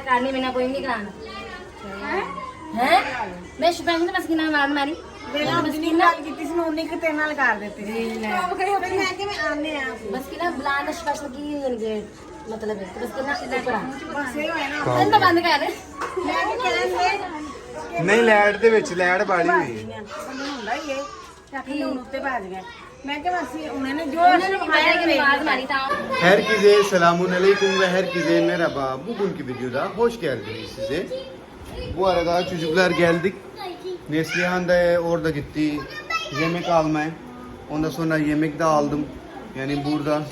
ਕਰਨੀ ਮੈਨਾਂ ਕੋਈ ਨਹੀਂ ਕਰਾਣਾ ਹੈ? ਹੈ? ਮੈਂ ਸ਼ੁਪੈਂਗ ਨੇ ਬਸ ਕਿਨਾ ਮਾਰ ਮਾਰੀ। ਵੇਲਾ ਜਿੰਨੀ ਗੱਲ ਕੀਤੀ ਸੀ ਮੈਂ ਉਨੀ ਕੁ ਤੇਰੇ ਨਾਲ ਕਰ ਦਿੱਤੀ ਸੀ। ਕੰਮ ਕਰੀ ਫਿਰ ਮੈਂ ਕਿਵੇਂ ਆਨੇ ਆ? ਬਸ ਕਿਨਾ ਬਲਾਨ ਸਪੈਸ਼ਲ ਕੀ ਇਨਗੇ ਮਤਲਬ ਹੈ ਬਸ ਕਿਨਾ ਉੱਪਰ ਆ ਬਸ ਇਹ ਹੋਇਆ ਨਾ। ਅੰਦਰ ਬੰਦ ਕਰ। ਮੈਂ ਕਿ ਕਹਿੰਦੇ ਨਹੀਂ ਲੈਟ ਦੇ ਵਿੱਚ ਲੈਟ ਬਾਲੀ ਹੋਈ ਹੈ। ਹੁੰਦਾ ਹੀ ਇਹ। ਚੱਕ ਉੱਤੇ ਭੱਜ ਗਏ Ben de masih, ulanı diyor. Herkese selamun aleyküm ve herkese merhaba. Bugünkü videoda hoş geldiniz size. Bu arada çocuklar geldik. Neslihan da orada gitti yemek almaya. Ondan sonra yemek de aldım. Yani burada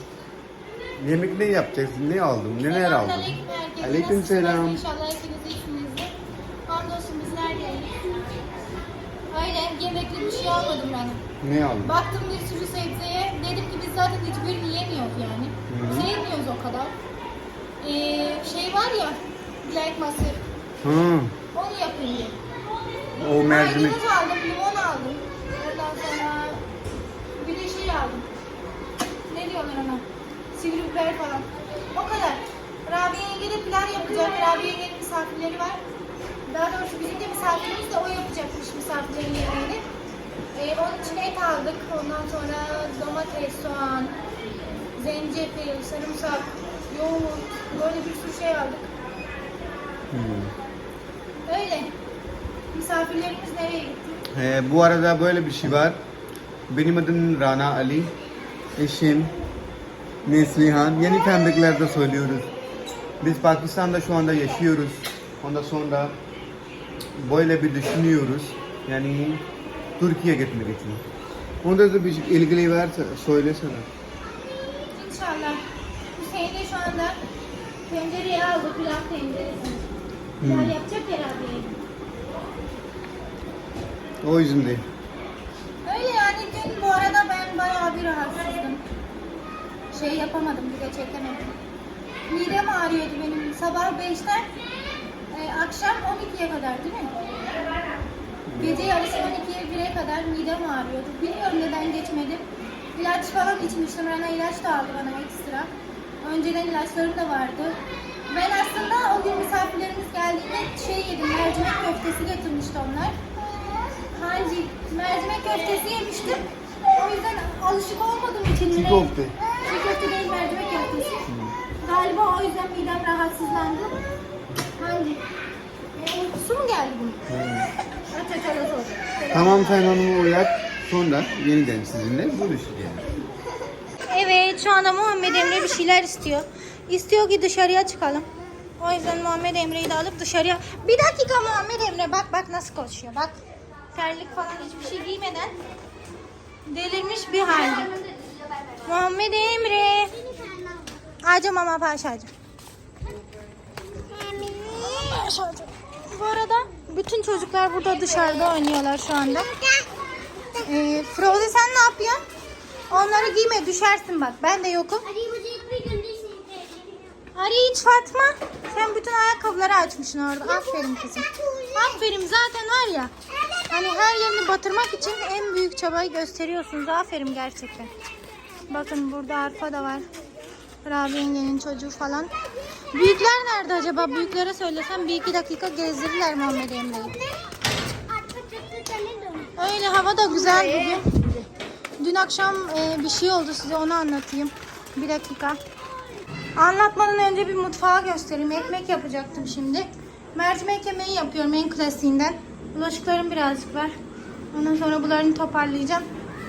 yemek ne yapacağız? Ne aldım? Neler aldım? Aleyküm selam. İnşallah Yemekli bir şey almadım ben. Ne aldım? Baktım bir sürü sebzeye. Dedim ki biz zaten hiçbirini yemiyoruz yani. Hı. Sevmiyoruz o kadar. Ee, şey var ya, Black Mısır. Hı, Onu yapayım dedim. o mercimek. Maydanoz aldım, limon aldım. Ondan sonra bir de şey aldım. Ne diyorlar ona? Sivri biber falan. O kadar. Rabia yenge de plan yapacak. Rabia yengenin misafirleri var. Daha doğrusu bizim de misafirimiz de o yemeğini. Ee, onun için et aldık. Ondan sonra domates, soğan, zencefil, sarımsak, yoğurt, böyle bir sürü şey aldık. Öyle. Misafirlerimiz nereye gitti? Ee, bu arada böyle bir şey var. Benim adım Rana Ali. Eşim Neslihan. Yeni tanıdıklarda söylüyoruz. Biz Pakistan'da şu anda yaşıyoruz. Ondan sonra böyle bir düşünüyoruz. Yani Türkiye gitmek için. Onda da bir ilgili varsa söylesene. İnşallah. Hüseyin de şu anda tencereyi aldı, pilav tenceresi. Pilav yapacak herhalde. O yüzden değil. Öyle yani dün bu arada ben bayağı bir rahatsızdım. Şey yapamadım, bir de çekemedim. Midem ağrıyordu benim sabah 5'ten e, akşam 12'ye kadar değil mi? Gece yarısı 12'ye 1'e kadar midem ağrıyordu. Bilmiyorum neden geçmedim. İlaç falan içmiştim. Rana ilaç da aldı bana ekstra. Önceden ilaçlarım da vardı. Ben aslında o gün misafirlerimiz geldiğinde şey yedim, mercimek köftesi getirmişti onlar. Hangi mercimek köftesi yemiştim. O yüzden alışık olmadım için. Çiğ köfte. Çiğ köfte değil mercimek köftesi. Galiba o yüzden midem rahatsızlandı. Hangi? E, uykusu mu geldi bunun? Tamam sen hanımı uyak. Sonra yeniden sizinle buluşacağız. Evet şu anda Muhammed Emre bir şeyler istiyor. İstiyor ki dışarıya çıkalım. O yüzden Muhammed Emre'yi de alıp dışarıya... Bir dakika Muhammed Emre bak bak nasıl koşuyor bak. Terlik falan hiçbir şey giymeden delirmiş bir halde. Muhammed Emre. Acı mama paşacı. Paşacı. Bu arada bütün çocuklar burada dışarıda oynuyorlar şu anda. Ee, Frode sen ne yapıyorsun? Onları giyme düşersin bak. Ben de yokum. Hadi iç Fatma. Sen bütün ayakkabıları açmışsın orada. Aferin kızım. Aferin zaten var ya. Hani her yerini batırmak için en büyük çabayı gösteriyorsunuz. Aferin gerçekten. Bakın burada arpa da var. Rabi yengenin çocuğu falan. Büyükler nerede acaba? Büyüklere söylesem bir iki dakika gezdirirler Muhammed Emre'yi. Öyle hava da güzel bugün. Dün akşam e, bir şey oldu size onu anlatayım. Bir dakika. Anlatmadan önce bir mutfağı göstereyim. Ekmek yapacaktım şimdi. Mercimek yemeği yapıyorum en klasiğinden. Bulaşıklarım birazcık var. Ondan sonra bunları toparlayacağım.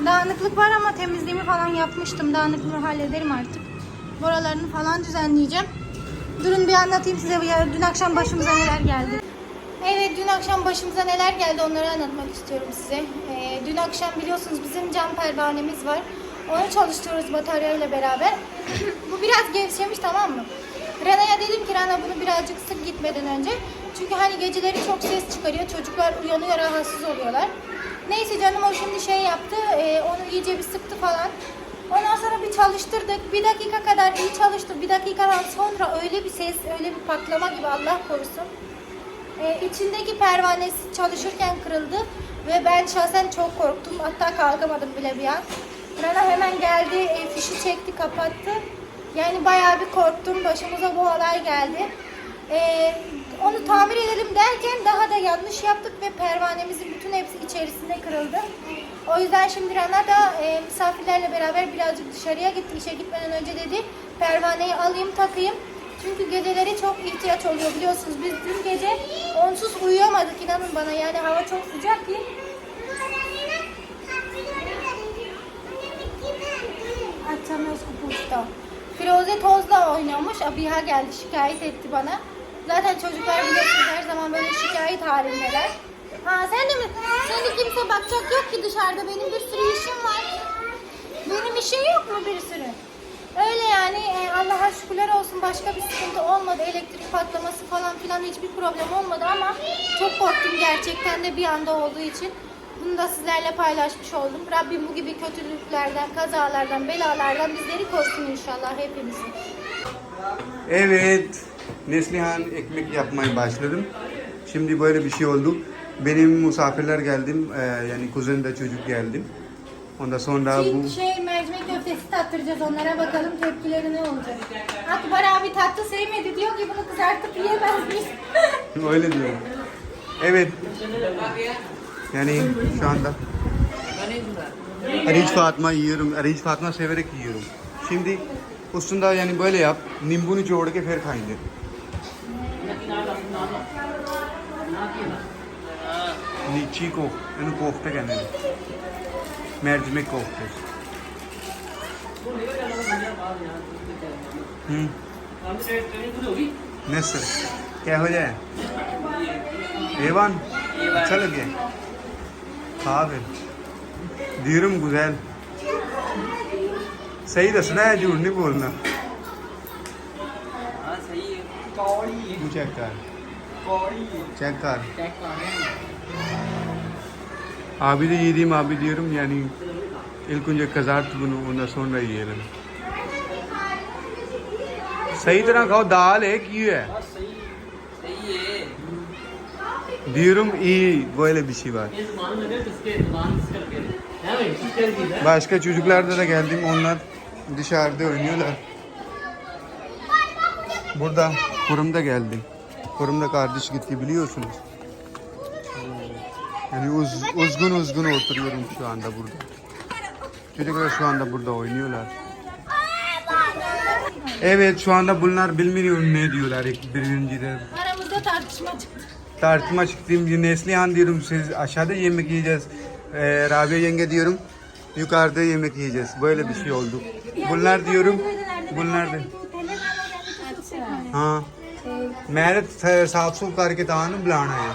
Dağınıklık var ama temizliğimi falan yapmıştım. Dağınıklığı hallederim artık. Buralarını falan düzenleyeceğim. Durun bir anlatayım size. Dün akşam başımıza neler geldi. Evet dün akşam başımıza neler geldi onları anlatmak istiyorum size. Ee, dün akşam biliyorsunuz bizim cam pervanemiz var. Onu çalıştırıyoruz bataryayla beraber. Bu biraz gevşemiş tamam mı? Rana'ya dedim ki Rana bunu birazcık sık gitmeden önce. Çünkü hani geceleri çok ses çıkarıyor. Çocuklar uyanıyor rahatsız oluyorlar. Neyse canım o şimdi şey yaptı. e, onu iyice bir sıktı falan. Ondan sonra bir çalıştırdık. Bir dakika kadar iyi çalıştı. Bir dakikadan sonra öyle bir ses, öyle bir patlama gibi Allah korusun. Ee, içindeki pervanesi çalışırken kırıldı ve ben şahsen çok korktum. Hatta kalkamadım bile bir an. Rana hemen geldi, e, fişi çekti, kapattı. Yani bayağı bir korktum. Başımıza bu olay geldi. Ee, onu tamir edelim derken daha da yanlış yaptık ve pervanemizin bütün hepsi içerisinde kırıldı. O yüzden şimdi Rana da e, misafirlerle beraber birazcık dışarıya gitti. İşe gitmeden önce dedi pervaneyi alayım takayım. Çünkü geceleri çok ihtiyaç oluyor biliyorsunuz. Biz dün gece onsuz uyuyamadık inanın bana. Yani hava çok sıcak ki. Açamıyoruz kupuşta. Firoze tozla oynuyormuş. Abiha geldi şikayet etti bana. Zaten çocuklar biliyorsunuz her zaman böyle şikayet halindeler. Ha sen de mi? Seni kimse bakacak yok ki dışarıda. Benim bir sürü işim var. Benim işim yok mu bir sürü? Öyle yani e, Allah'a şükürler olsun başka bir sıkıntı olmadı. Elektrik patlaması falan filan hiçbir problem olmadı ama çok korktum gerçekten de bir anda olduğu için. Bunu da sizlerle paylaşmış oldum. Rabbim bu gibi kötülüklerden, kazalardan, belalardan bizleri korusun inşallah hepimizi. Evet. Neslihan ekmek yapmaya başladım. Şimdi böyle bir şey oldu. Benim misafirler geldim. Ee, yani kuzen de çocuk geldim. Ondan sonra bu... Çin şey mercimek köftesi tattıracağız onlara bakalım tepkileri ne olacak. Akbar abi tatlı sevmedi diyor ki bunu kızartıp yiyemez miyiz? Öyle diyorum. Evet. Yani şu anda Ariç Fatma yiyorum. Ariç Fatma severek yiyorum. Şimdi उसुंदा यानी बोले आप नींबू नहीं जोड़ के फिर खाएंगे लीची को इन कोफ्ते कहने मैरिज में कोफ्ते नहीं सर क्या हो जाए ए वन अच्छा लगे हाँ फिर धीरम गुजैल ਸਹੀ ਦੱਸਣਾ ਹੈ ਝੂਠ ਨਹੀਂ ਬੋਲਣਾ। ਹਾਂ ਸਹੀ ਹੈ। ਕੌੜੀ ਹੈ। ਤੂੰ ਚੈੱਕ ਕਰ। ਕੌੜੀ ਹੈ। ਚੈੱਕ ਕਰ। ਚੈੱਕ ਕਰ ਆਬਿਦ ਜੀ ਦੀ ਮਾਬਿਦ ਯਰਮ ਯਾਨੀ ਇਲਕੁੰਜ ਕਜ਼ਾਤ ਬਨੂ ਉਹਨਾਂ ਸੁਣ ਰਹੀ ਹੈ ਸਹੀ ਤਰ੍ਹਾਂ ਖਾਓ ਦਾਲ ਹੈ ਕੀ ਹੈ ਸਹੀ ਸਹੀ ਹੈ। ਦੀਰਮ ਈ ਗੋਇਲੇ ਬਿਸ਼ੀਵਾ ਇਸ ਮਾਨ ਲਗੇ ਕਿਸਕੇ ਐਡਵਾਂਸ ਕਰਕੇ। Başka çocuklarda da geldim onlar dışarıda oynuyorlar. Burada kurumda geldim. Kurumda kardeş gitti biliyorsunuz. Yani uz, uzgun uzgun oturuyorum şu anda burada. Çocuklar şu anda burada oynuyorlar. Evet şu anda bunlar bilmiyorum ne diyorlar birincide. Aramızda tartışma çıktı. Tartıma çıktım. Neslihan diyorum siz aşağıda yemek yiyeceğiz Ee, Rabia yenge diyorum yukarıda yemek yiyeceğiz. Böyle bir şey oldu. Bunlar diyorum bunlar da ਹਾਂ ਮੈਂ ਤਾਂ ਸਾਫ ਸੁਫ ਕਰਕੇ ਤਾਂ ਨੂੰ ਬੁਲਾਣਾ ਹੈ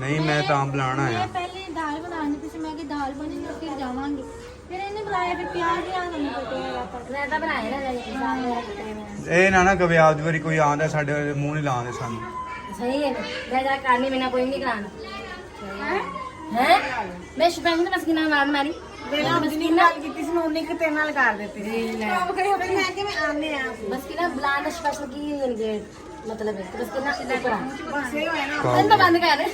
ਨਹੀਂ ਮੈਂ ਤਾਂ ਬੁਲਾਣਾ ਮੈਂ ਹੈ ਪਹਿਲੇ ਦਾਲ ਬਣਾਉਣੀ ਪਈ ਸੀ ਮੈਂ ਕਿ ਦਾਲ ਬਣੀ ਤਾਂ ਫਿਰ ਜਾਵਾਂਗੇ ਫਿਰ ਇਹਨੇ ਬੁਲਾਇਆ ਫਿਰ ਪਿਆਜ਼ ਹੀ ਆਣਾ ਨਹੀਂ ਪਟਿਆ ਮੈਂ ਤਾਂ ਬਣਾਏ ਨਾ ਜਾਨੀ ਸਾਹਮਣੇ ਇਹ ਨਾ ਨਾ ਕਵੇ ਆਪਦੀ ਵਾਰੀ ਕੋਈ ਆਂਦਾ ਸਾਡੇ ਮੂੰਹ ਨਹੀਂ ਲਾਉਂਦੇ ਸਾਨੂੰ सही है। मैं जरा कानी बिना कोई नहीं कराना ਹੈ ਮੈਂ ਸ਼ਬੰਗ ਦਾ ਮਸਕੀਨਾ ਮਾਰ ਮਾਰੀ ਜਿਹੜਾ ਜਿੰਨੀ ਗੱਲ ਕੀਤੀ ਸੀ ਉਹਨੇ ਕਿ ਤੇਰੇ ਨਾਲ ਕਰ ਦਿੱਤੀ ਸੀ ਮੈਂ ਕਿ ਮੈਂ ਆਨੇ ਆ ਮਸਕੀਨਾ ਬਲਾਂ ਦਾ ਸਪੈਸ਼ਲ ਕੀ ਹੋਣਗੇ ਮਤਲਬ ਹੈ ਮਸਕੀਨਾ ਸਿੱਧਾ ਕਰਾ ਸਹੀ ਹੋਇਆ ਨਾ ਮੈਂ ਬੰਦ ਕਰ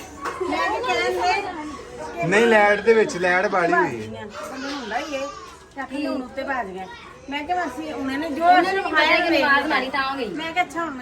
ਮੈਂ ਕਿ ਕਹਿੰਦੇ ਨਹੀਂ ਲੈਟ ਦੇ ਵਿੱਚ ਲੈਟ ਬਾੜੀ ਹੋਈ ਹੁੰਦਾ ਹੀ ਹੈ ਕਿ ਹੁਣ ਉੱਤੇ ਭੱਜ ਗਿਆ ਮੈਂ ਕਿ ਅਸੀਂ ਉਹਨੇ ਨੇ ਜੋ ਉਹਨੇ ਨੂੰ ਮਾਰੀ ਤਾਂ ਹੋ ਗਈ ਮੈਂ ਕਿ ਅੱਛਾ ਹੁਣ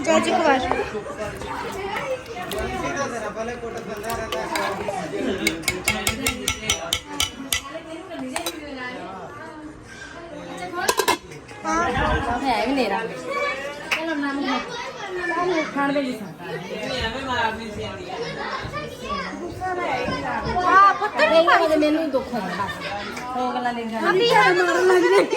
ਜਾਜ ਇੱਕ ਵਾਰ ਹੈ ਵੀ ਨੇਰਾ। ਚਲੋ ਨਾਮ ਲੈ ਲੈ ਖਾਣ ਦੇ ਜੀ ਐਵੇਂ ਮਾਰਨੀ ਸੀ ਆਂਦੀ ਆ ਪੱਤਰ ਨਹੀਂ ਪਾਉਂਦੇ ਮੈਨੂੰ ਦੁੱਖ ਹੁੰਦਾ ਹੋ ਗੱਲਾਂ ਨਹੀਂ ਜਾਂਦੀ ਆ ਮਾਰਨ ਲੱਗ ਜਾਂਦੀ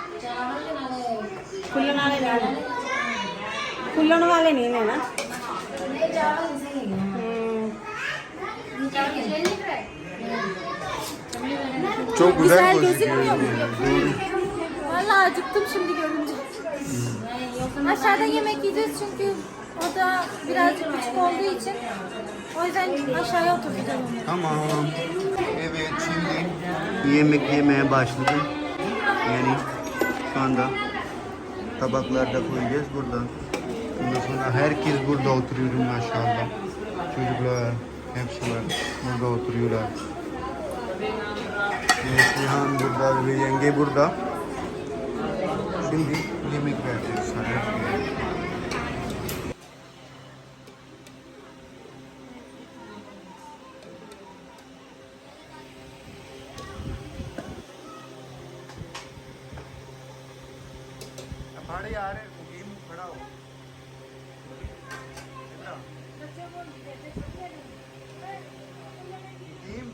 खुलन वाले नहीं खुलन वाले नहीं है ना Çok güzel, gözüküyor. Valla acıktım şimdi görünce. Aşağıda yemek yiyeceğiz çünkü o da birazcık küçük olduğu için. O yüzden aşağıya oturacağım. Tamam. Evet şimdi yemek yemeye başladım. Yani şu anda tabaklarda koyacağız buradan. Ondan sonra herkes burada oturuyor maşallah. Çocuklar hepsi var. Burada oturuyorlar. Neslihan burada yenge burada. Şimdi आ रहे खड़ा हो game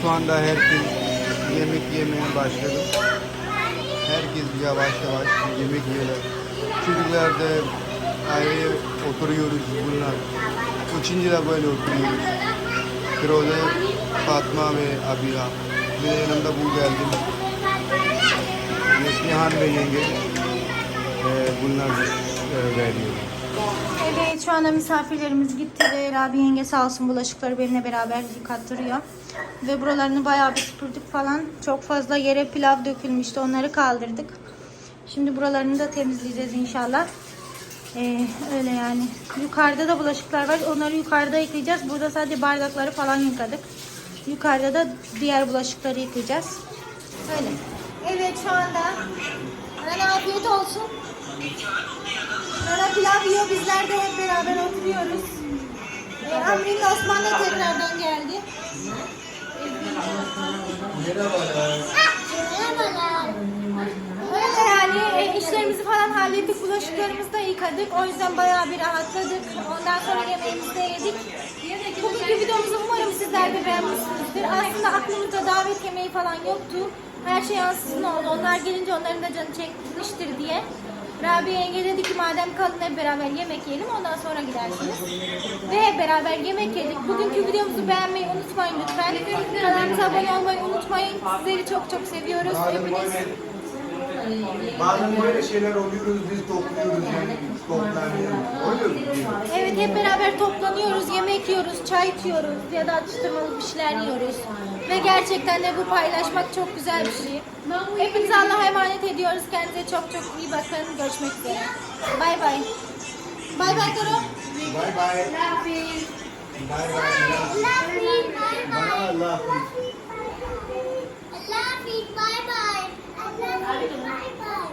şu anda herkes yemek yemeye başladı. Herkes yavaş yavaş yemek yiyorlar. Çocuklar da ayrı oturuyoruz bunlar. Üçüncü de böyle oturuyoruz. Firoze, Fatma ve Abiha. Bir de yanımda bu geldim. Neslihan ve yenge. Ee, bunlar e. Evet şu anda misafirlerimiz gitti ve Rabi yenge sağ olsun bulaşıkları benimle beraber yıkattırıyor. Ve buralarını bayağı bir süpürdük falan. Çok fazla yere pilav dökülmüştü onları kaldırdık. Şimdi buralarını da temizleyeceğiz inşallah. Ee, öyle yani. Yukarıda da bulaşıklar var. Onları yukarıda yıkayacağız. Burada sadece bardakları falan yıkadık. Yukarıda da diğer bulaşıkları yıkayacağız. Öyle. Evet şu anda. Bana afiyet olsun. Nana pilav yiyor. Bizler de hep beraber oturuyoruz. Ee, Amrin Osman da tekrardan geldi. Öyle yani e, işlerimizi falan hallettik. Bulaşıklarımızı da yıkadık. O yüzden bayağı bir rahatladık. Ondan sonra yemeğimizi de yedik. Bugünkü videomuzu umarım sizler de beğenmişsinizdir. Aslında aklımızda davet yemeği falan yoktu. Her şey ansızın oldu. Onlar gelince onların da canı çekmiştir diye. Rabia yenge dedi ki madem kalın hep beraber yemek yiyelim ondan sonra gidersiniz. Ve hep beraber yemek yedik. Bugünkü videomuzu beğenmeyi unutmayın lütfen. Kanalımıza abone olmayı unutmayın. Sizleri çok çok seviyoruz. Hepiniz Bazen böyle şeyler oluyoruz biz topluyoruz yani toplanıyoruz. Oluyor mu? Evet hep beraber toplanıyoruz, yemek yiyoruz, çay içiyoruz ya da atıştırmalık bir şeyler yiyoruz. Ve gerçekten de bu paylaşmak çok güzel bir şey. Hepinize Allah'a emanet ediyoruz. Kendinize çok çok iyi bakın. Görüşmek üzere. Bay bay. Bay bay Duru. Bye bye. Bye bye. Bye bye. Bye bye. Đồ chơi